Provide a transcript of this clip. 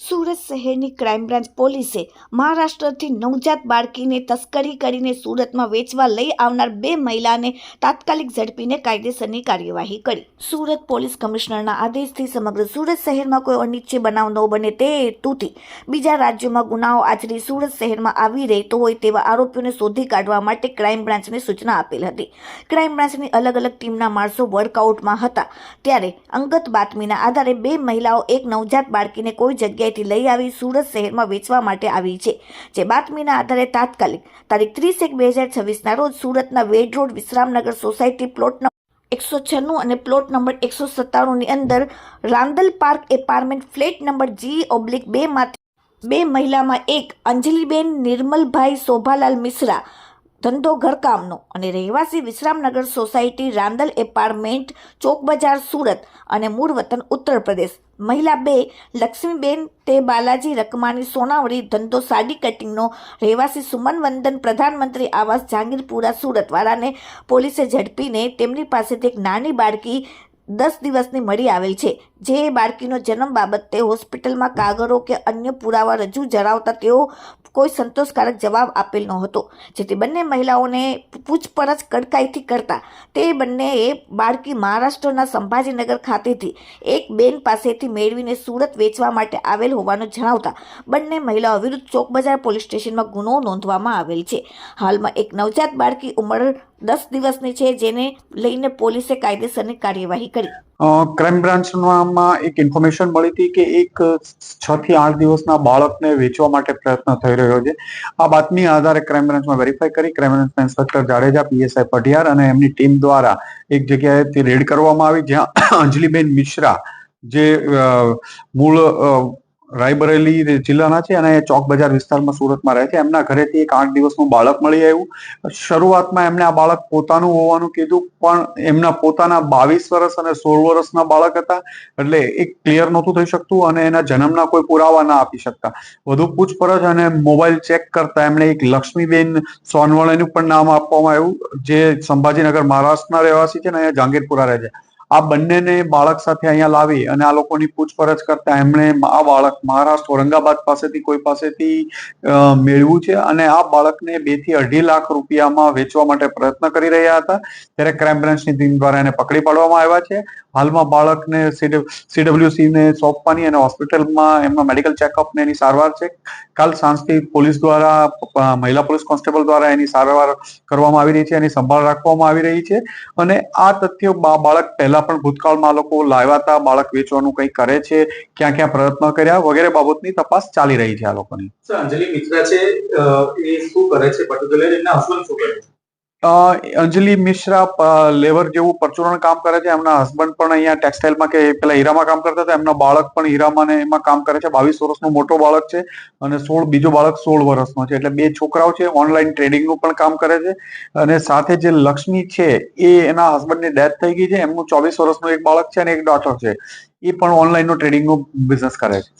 સુરત શહેરની crime branch પોલીસે મહારાષ્ટ્રથી નવજાત બાળકીને તસ્કરી કરીને સુરતમાં વેચવા લઈ આવનાર બે મહિલાને તાત્કાલિક ઝડપીને કાયદેસરની કાર્યવાહી કરી. સુરત પોલીસ કમિશનરના આદેશથી સમગ્ર સુરત શહેરમાં કોઈ અનિચ્છે બનાવ ન બને તે હેતુથી બીજા રાજ્યોમાં ગુનાઓ આચરી સુરત શહેરમાં આવી રહેતો હોય તેવા આરોપીઓને શોધી કાઢવા માટે ક્રાઇમ બ્રાન્ચને સૂચના આપેલ હતી. ક્રાઇમ બ્રાન્ચની અલગ અલગ ટીમના માણસો વર્કઆઉટમાં હતા. ત્યારે અંગત બાતમીના આધારે બે મહિલાઓ, એક નવજાત બાળકીને કોઈ જગ્યાએથી લઈ આવી સુરત શહેરમાં વેચવા માટે આવી છે. જે બાતમીના આધારે તાત્કાલિક તારીખ ત્રીસ એક બે હજાર છવ્વીસના રોજ સુરતના Ved road Vishramnagar society plot number એકસો છન્નું અને પ્લોટ નંબર એકસો સત્તાણુંની અંદર Randal park apartment flat number G oblique બેમાંથી બે મહિલામાં એક અંજલિબેન નિર્મલભાઈ શોભાલાલ મિશ્રા ધંધો ઘરકામનો અને રહેવાસી વિશ્રામનગર સોસાયટી રાંદલ એપાર્ટમેન્ટ ચોક બજાર સુરત અને મૂળ વતન ઉત્તર પ્રદેશ મહિલા બે, લક્ષ્મીબેન તે બાલાજી રકમાની સોનાવડી ધંધો સાડી કટિંગનો રહેવાસી સુમન વંદન પ્રધાનમંત્રી આવાસ જહાંગીરપુરા સુરતવાળાને પોલીસે ઝડપીને તેમની પાસેથી એક નાની બાળકી દસ દિવસની મળી આવેલ છે. જે બાળકીનો જન્મ બાબતે હોસ્પિટલમાં કાગળો કે અન્ય પુરાવા રજૂ જણાવતા તેઓ કોઈ સંતોષકારક જવાબ આપેલ ન હતો જેથી બંને મહિલાઓને પૂછપરછ કડકાઈથી કરતા તે બંનેએ બાળકી મહારાષ્ટ્રના સંભાજીનગર ખાતેથી એક બેન પાસેથી મેળવીને સુરત વેચવા માટે આવેલ હોવાનું જણાવતા બંને મહિલાઓ વિરુદ્ધ ચોકબજાર પોલીસ સ્ટેશનમાં ગુનો નોંધવામાં આવેલ છે. હાલમાં એક નવજાત બાળકી ઉંમર દસ દિવસની છે જેને લઈને પોલીસે કાયદેસરની કાર્યવાહી કરી. ક્રાઇમ બ્રાન્ચમાં એક ઇન્ફોર્મેશન મળી હતી કે એક છ થી આઠ દિવસના બાળકને વેચવા માટે પ્રયત્ન થઈ રહ્યો છે. આ બાતમી આધારે ક્રાઇમ બ્રાન્ચમાં વેરીફાઈ કરી ક્રાઇમ બ્રાન્ચના ઇન્સ્પેક્ટર જાડેજા પીએસઆઈ પઢિયાર અને એમની ટીમ દ્વારા એક જગ્યાએથી રેડ કરવામાં આવી, જ્યાં અંજલિબેન મિશ્રા જે મૂળ રાયબરેલી જિલ્લાના છે અને ચોક બજાર વિસ્તારમાં સુરતમાં રહે છે. એમના ઘરેથી એક આઠ દિવસનું બાળક મળી આવ્યું. શરૂઆતમાં એમને આ બાળક પોતાનું હોવાનું કીધું, પણ એમના પોતાના બાવીસ વર્ષ અને સોળ વર્ષના બાળક હતા. એટલે એક ક્લિયર નહોતું થઈ શકતું અને એના જન્મના કોઈ પુરાવા ના આપી શકતા. વધુ પૂછપરછ અને મોબાઈલ ચેક કરતા એમણે એક લક્ષ્મીબેન સોનવણેનું પણ નામ આપવામાં આવ્યું, જે સંભાજીનગર મહારાષ્ટ્રના રહેવાસી છે ને અહીંયા જાંગીરપુરા રહે છે. આ બંનેને બાળક સાથે અહીંયા લાવી અને આ લોકોની પૂછપરછ કરતા એમણે આ બાળક મહારાષ્ટ્ર ઔરંગાબાદ પાસેથી, કોઈ પાસેથી મેળવ્યું છે અને આ બાળકને બેથી અઢી લાખ રૂપિયામાં વેચવા માટે પ્રયત્ન કરી રહ્યા હતા. ત્યારે ક્રાઇમ બ્રાન્ચની ટીમ દ્વારા એને પકડી પાડવામાં આવ્યા છે. હાલમાં બાળકને સીડબ્લ્યુસી ને સોંપવાની અને હોસ્પિટલમાં એમના મેડિકલ ચેકઅપ એની સારવાર છે. કાલ સાંજથી પોલીસ દ્વારા મહિલા પોલીસ કોન્સ્ટેબલ દ્વારા એની સારવાર કરવામાં આવી રહી છે. એની સંભાળ રાખવામાં આવી રહી છે. અને આ તથ્ય બાળક પહેલા પણ ભૂતકાળમાં લોકો લાવ્યા હતા, બાળક વેચવાનું કંઈ કરે છે, ક્યાં ક્યાં પ્રયત્ન કર્યા વગેરે બાબતની તપાસ ચાલી રહી છે આ લોકોની. અંજલિ મિત્રા છે એ શું કરે છે, પર્ટિક્યુલર એમના હસબન્ડ શું કરે છે? અંજલિ મિશ્રા લેવર જેવું પરચુરણ કામ કરે છે. એમના હસબન્ડ પણ અહીંયા ટેક્સટાઇલમાં કે પેલા હીરામાં કામ કરતા હતા. એમના બાળક પણ હીરામાં એમાં કામ કરે છે. બાવીસ વર્ષનો મોટો બાળક છે અને સોળ, બીજો બાળક સોળ વર્ષનો છે. એટલે બે છોકરાઓ છે. ઓનલાઈન ટ્રેડિંગનું પણ કામ કરે છે. અને સાથે જે લક્ષ્મી છે એ એના હસબન્ડની ડેથ થઈ ગઈ છે. એમનું ચોવીસ વર્ષનું એક બાળક છે અને એક ડોટર છે. એ પણ ઓનલાઈનનું ટ્રેડિંગનું બિઝનેસ કરે છે.